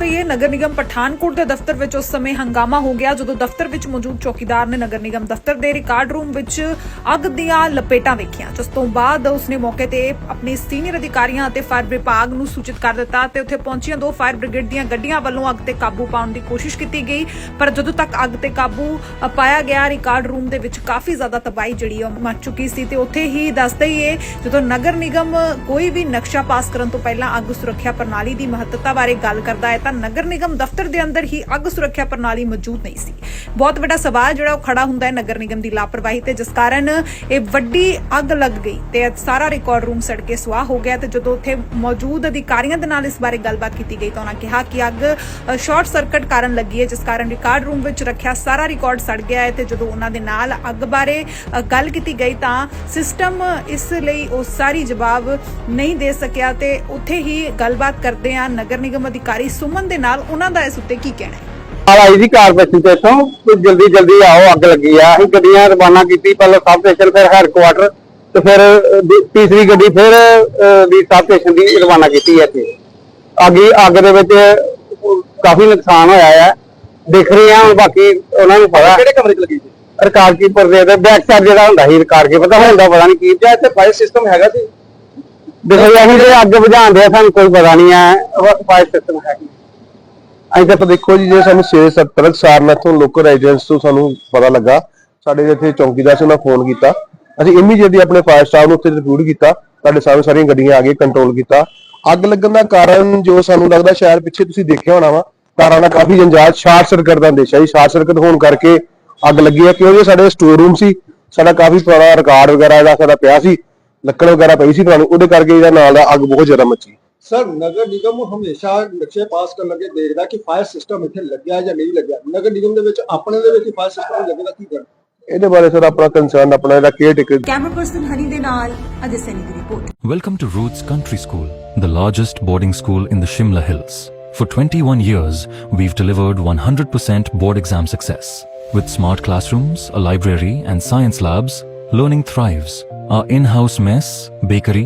ਨਗਰ ਨਿਗਮ ਪਠਾਨਕੋਟ ਦੇ ਦਫ਼ਤਰ ਵਿੱਚ ਉਸ ਸਮੇਂ ਹੰਗਾਮਾ ਹੋ ਗਿਆ, ਜਦੋਂ ਦਫ਼ਤਰ ਵਿੱਚ ਮੌਜੂਦ ਚੌਕੀਦਾਰ ਨੇ ਨਗਰ ਨਿਗਮ ਦਫ਼ਤਰ ਦੇ ਰਿਕਾਰਡ ਰੂਮ ਵਿੱਚ ਅੱਗ ਦੀਆਂ ਲਪੇਟਾਂ ਵੇਖੀਆਂ। ਜਿਸ ਤੋਂ ਬਾਅਦ ਉਸਨੇ ਮੌਕੇ ਤੇ ਆਪਣੇ ਸੀਨੀਅਰ ਅਧਿਕਾਰੀਆਂ ਅਤੇ ਫਾਇਰ ਵਿਭਾਗ ਨੂੰ ਸੂਚਿਤ ਕਰ ਦਿੱਤਾ ਤੇ ਉੱਥੇ ਪਹੁੰਚੀਆਂ ਦੋ ਫਾਇਰ ਬ੍ਰਿਗੇਡ ਦੀਆਂ ਗੱਡੀਆਂ ਵੱਲੋਂ ਅੱਗ ਤੇ ਕਾਬੂ ਪਾਉਣ ਦੀ ਕੋਸ਼ਿਸ਼ ਕੀਤੀ ਗਈ। ਪਰ ਜਦੋਂ ਤੱਕ ਅੱਗ ਤੇ ਕਾਬੂ ਪਾਇਆ ਗਿਆ, ਰਿਕਾਰਡ ਰੂਮ ਦੇ ਵਿੱਚ ਕਾਫੀ ਜ਼ਿਆਦਾ ਤਬਾਹੀ ਜਿਹੜੀ ਉਹ ਮਚ ਚੁੱਕੀ ਸੀ ਤੇ ਉੱਥੇ ਹੀ ਦੱਸਦੇ ਹੀ ਇਹ, ਜਦੋਂ ਨਗਰ ਨਿਗਮ ਕੋਈ ਵੀ ਨਕਸ਼ਾ ਪਾਸ ਕਰਨ ਤੋਂ ਪਹਿਲਾਂ ਅੱਗ ਸੁਰੱਖਿਆ ਪ੍ਰਣਾਲੀ ਦੀ ਮਹੱਤਤਾ ਬਾਰੇ ਗੱਲ ਕਰਦਾ ਹੈ, ਤਾਂ ਨਗਰ ਨਿਗਮ ਦਫ਼ਤਰ ਦੇ ਅੰਦਰ ਹੀ ਅੱਗ ਸੁਰੱਖਿਆ ਪ੍ਰਣਾਲੀ ਮੌਜੂਦ ਨਹੀਂ ਸੀ। ਬਹੁਤ ਵੱਡਾ ਸਵਾਲ ਜਿਹੜਾ ਉਹ ਖੜਾ ਹੁੰਦਾ ਹੈ ਨਗਰ ਨਿਗਮ ਦੀ ਲਾਪਰਵਾਹੀ ਤੇ ਜਿਸ ਕਾਰਨ ਇਹ ਵੱਡੀ ਅੱਗ ਲੱਗ ਗਈ ਤੇ ਸਾਰਾ ਰਿਕਾਰਡ ਰੂਮ ਸੜ ਕੇ ਸੁਆਹ ਹੋ ਗਿਆ ਤੇ ਜਦੋਂ ਉੱਥੇ ਮੌਜੂਦ ਅਧਿਕਾਰੀਆਂ ਦੇ ਨਾਲ ਇਸ ਬਾਰੇ ਗੱਲਬਾਤ ਕੀਤੀ ਗਈ ਤਾਂ ਉਹਨਾਂ ਕਿਹਾ ਕਿ ਅੱਗ ਅ, ਸ਼ਾਰਟ ਸਰਕਟ ਕਾਰਨ ਲੱਗੀ ਹੈ ਜਿਸ ਕਾਰਨ ਰਿਕਾਰਡ ਰੂਮ ਵਿੱਚ ਰੱਖਿਆ ਸਾਰਾ ਰਿਕਾਰਡ ਸੜ ਗਿਆ ਹੈ ਤੇ ਜਦੋਂ ਉਹਨਾਂ ਦੇ ਨਾਲ ਅੱਗ ਬਾਰੇ ਗੱਲ ਕੀਤੀ ਗਈ ਤਾਂ ਸਿਸਟਮ ਇਸ ਲਈ ਉਹ ਸਾਰੀ ਜਵਾਬ ਨਹੀਂ ਦੇ ਸਕਿਆ ਤੇ ਉੱਥੇ ਹੀ ਗੱਲਬਾਤ ਕਰਦੇ ਆ ਨਗਰ ਨਿਗਮ ਅਧਿਕਾਰੀ ਸੁਮਨ ਦੇ ਨਾਲ ਉਹਨਾਂ ਦਾ ਇਸ ਉੱਤੇ ਕੀ ਕਹਿਣਾ ਹੈ? ਆਈ ਸੀ ਕਾਰਪੋਰੇਸ਼ਨ ਤੇ ਤੋਂ ਕਿ ਜਲਦੀ ਜਲਦੀ ਆਓ ਅੱਗ ਲੱਗੀ ਆ। ਅਸੀਂ ਗੱਡੀਆਂ ਰਵਾਨਾ ਕੀਤੀ ਪਹਿਲਾਂ ਸਬ ਸਟੇਸ਼ਨ ਫਿਰ ਹੈਡਕੁਆਟਰ ਤੇ ਫਿਰ ਦੀ- ਤੀਸਰੀ ਗੱਡੀ ਫਿਰ ਅਹ, ਦੀ ਸਬ ਸਟੇਸ਼ਨ ਦੀ ਰਵਾਨਾ ਕੀਤੀ ਹੈ ਇੱਥੇ। ਅੱਗ ਅੱਗ ਦੇ ਵਿੱਚ ਕਾਫੀ ਨੁਕਸਾਨ ਹੋਇਆ ਹੈ ਦਿਖ ਰਹੇ ਆ ਹੁਣ ਬਾਕੀ ਉਹਨਾਂ ਨੂੰ ਪਤਾ। ਕਿਹੜੇ ਕਮਰੇ 'ਚ ਲੱਗੀ ਸੀ? ਰਿਕਾਰਡ ਕੀਪਰ ਦੇ ਤੇ ਬੈਕ ਸਾਈਡ ਜਿਹੜਾ ਹੁੰਦਾ ਸੀ ਰਿਕਾਰਡ ਕੀ ਪਤਾ ਹੁੰਦਾ ਪਤਾ ਨਹੀਂ ਕੀ। ਜਾਂ ਇੱਥੇ ਫਾਇਰ ਸਿਸਟਮ ਹੈਗਾ ਸੀ? ਦੇਖੋ ਜੀ, ਅਸੀਂ ਤੇ ਅੱਗ ਬੁਝਾਉਂਦੇ ਆ ਸਾਨੂੰ ਕੋਈ ਪਤਾ ਨਹੀਂ ਹੈ ਫਾਇਰ ਸਿਸਟਮ ਹੈ ਕੀ ਅਸੀਂ ਤਾਂ ਦੇਖੋ ਜੀ, ਜੇ ਸਾਨੂੰ 6:70 ਸਾਰ ਨਾਲ ਤੋਂ ਲੋਕਲ ਰੈਜ਼ੀਡੈਂਟਸ ਤੋਂ ਸਾਨੂੰ ਪਤਾ ਲੱਗਾ, ਸਾਡੇ ਇੱਥੇ ਚੌਂਕੀਦਾਰ ਸੀ, ਉਹਨਾਂ ਫੋਨ ਕੀਤਾ। ਅਸੀਂ ਇਮੀਡੀਏਟਲੀ ਆਪਣੇ ਫਾਇਰ ਸਟਾਫ ਨੂੰ ਉੱਥੇ ਰਿਪੋਰਟ ਕੀਤਾ ਸਾਡੇ ਸਾਹਮਣੇ ਸਾਰੀਆਂ ਗੱਡੀਆਂ ਆ ਗਈਆਂ ਕੰਟਰੋਲ ਕੀਤਾ। ਅੱਗ ਲੱਗਣ ਦਾ ਕਾਰਨ ਜੋ ਸਾਨੂੰ ਲੱਗਦਾ ਸ਼ਾਇਦ ਪਿੱਛੇ ਤੁਸੀਂ ਦੇਖਿਆ ਹੋਣਾ ਵਾ ਕਾਰਾਂ ਦਾ ਕਾਫੀ ਜੰਜਾਲ, ਸ਼ਾਰਟ ਸਰਕਟ ਦਾ ਅੰਦੇਸ਼ਾ ਜੀ, ਸ਼ਾਰਟ ਸਰਕਟ ਹੋਣ ਕਰਕੇ ਅੱਗ ਲੱਗੀ ਹੈ, ਕਿਉਂਕਿ ਸਾਡੇ ਸਟੋਰ ਰੂਮ ਸੀ, ਸਾਡਾ ਕਾਫੀ ਪੁਰਾਣਾ ਰਿਕਾਰਡ ਵਗੈਰਾ ਜਿਹੜਾ ਸਾਡਾ ਪਿਆ ਸੀ, ਲੱਕੜ ਵਗੈਰਾ ਪਈ ਸੀ ਤੁਹਾਨੂੰ ਉਹਦੇ ਕਰਕੇ ਇਹਦਾ ਨਾਲ ਦਾ ਅੱਗ ਬਹੁਤ ਜ਼ਿਆਦਾ ਮੱਚੀ। ਸਰ ਨਗਰ ਨਿਗਮ ਹਮੇਸ਼ਾ ਨਕਸ਼ੇ ਪਾਸ ਕਰਨ ਲੱਗੇ ਦੇਖਦਾ ਕਿ ਫਾਇਰ ਸਿਸਟਮ ਇੱਥੇ ਲੱਗਿਆ ਜਾਂ ਨਹੀਂ ਲੱਗਿਆ ਨਗਰ ਨਿਗਮ ਦੇ ਵਿੱਚ ਆਪਣੇ ਦੇ ਵਿੱਚ ਫਾਇਰ ਸਿਸਟਮ ਲੱਗੇਗਾ ਕੀ ਕਰਨਾ ਇਹਦੇ ਬਾਰੇ ਸਰ ਆਪਣਾ ਕੰਸਰਨ ਆਪਣਾ ਜਿਹੜਾ caretaker camera person Honey ਦੇ ਨਾਲ ਅਜੇ ਸੈਨੀ ਦੀ report Welcome to Roots Country School, the largest boarding school in the Shimla Hills. For 21 years, we've delivered 100% board exam success. With smart classrooms, a library, and science labs, learning thrives. Our in-house mess, bakery,